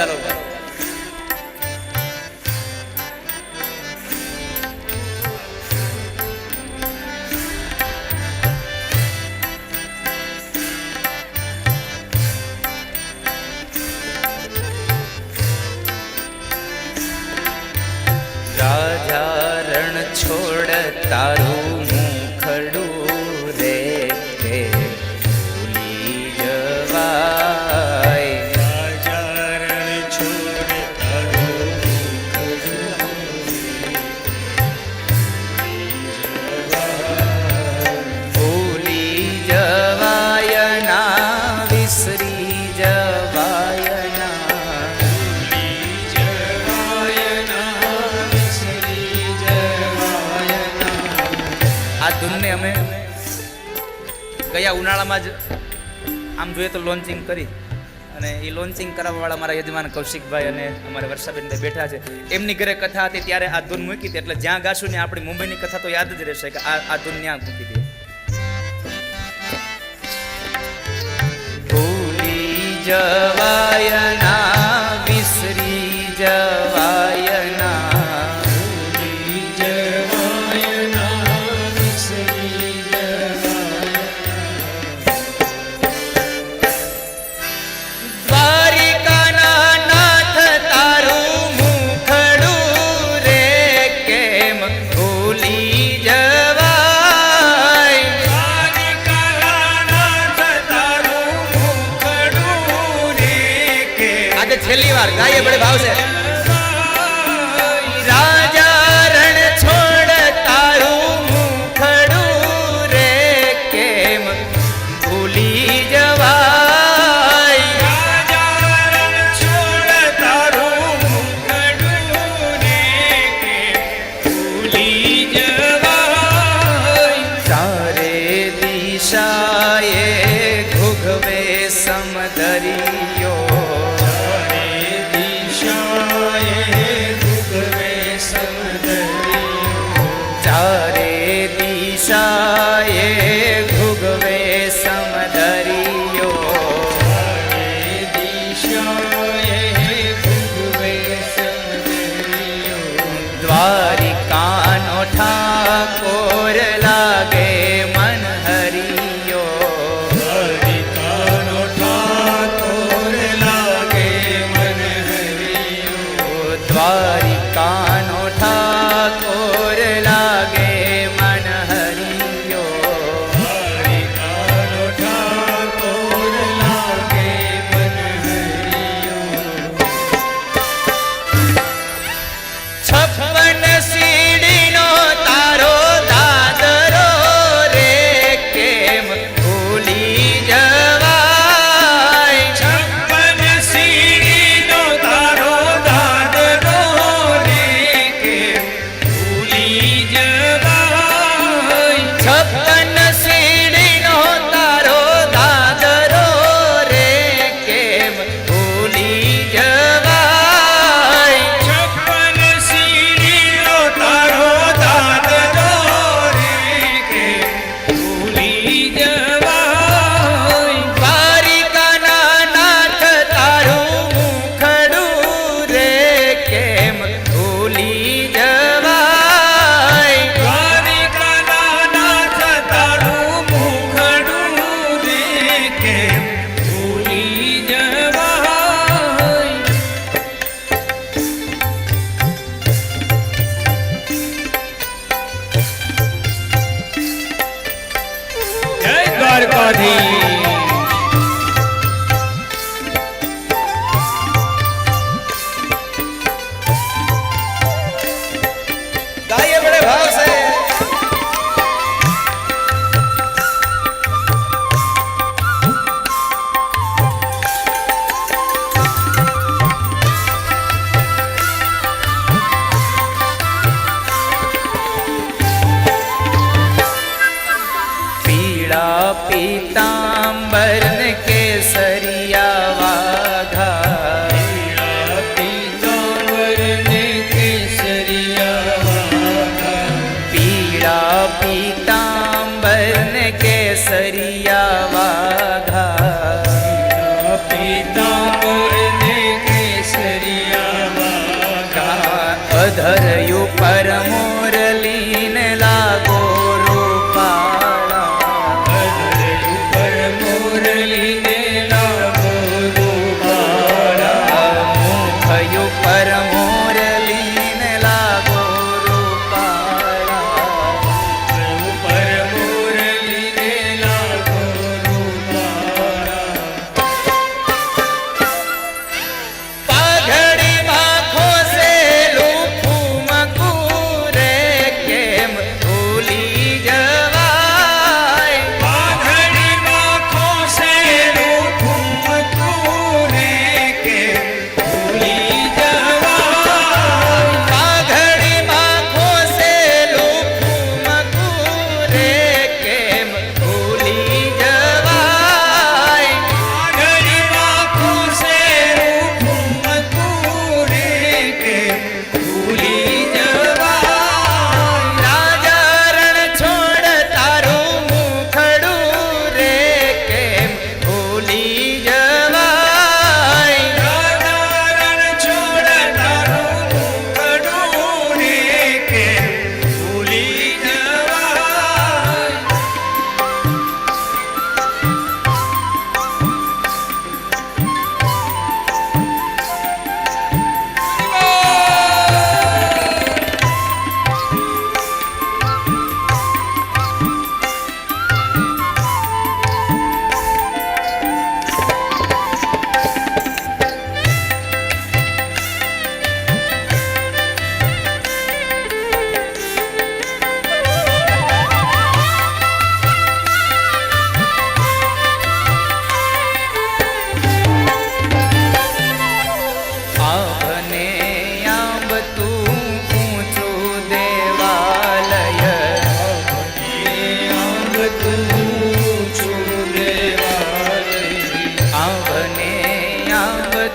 গেল ગયા ઉનાળામાં જ આમ જોઈએ તો લોન્ચિંગ કરી. અને એ લોન્ચિંગ કરાવવાવાળા મારા યજમાન કૌશિકભાઈ અને અમારા વર્ષાબેન બેઠા છે. એમની ઘરે કથા હતી ત્યારે આ ધૂન મૂકી હતી. એટલે જ્યાં ગાશું ને આપણી મુંબઈની કથા તો યાદ જ રહેશે કે આ આ ધૂન ત્યાં મૂકી હતી. ભૂલી આજે છેલ્લી વાર ગાઈએ બડે ભાવશે. દિશાએ ઘુઘવે સમદરિયો. દ્વારિકાનો છપ્પન જય Para amor.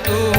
तू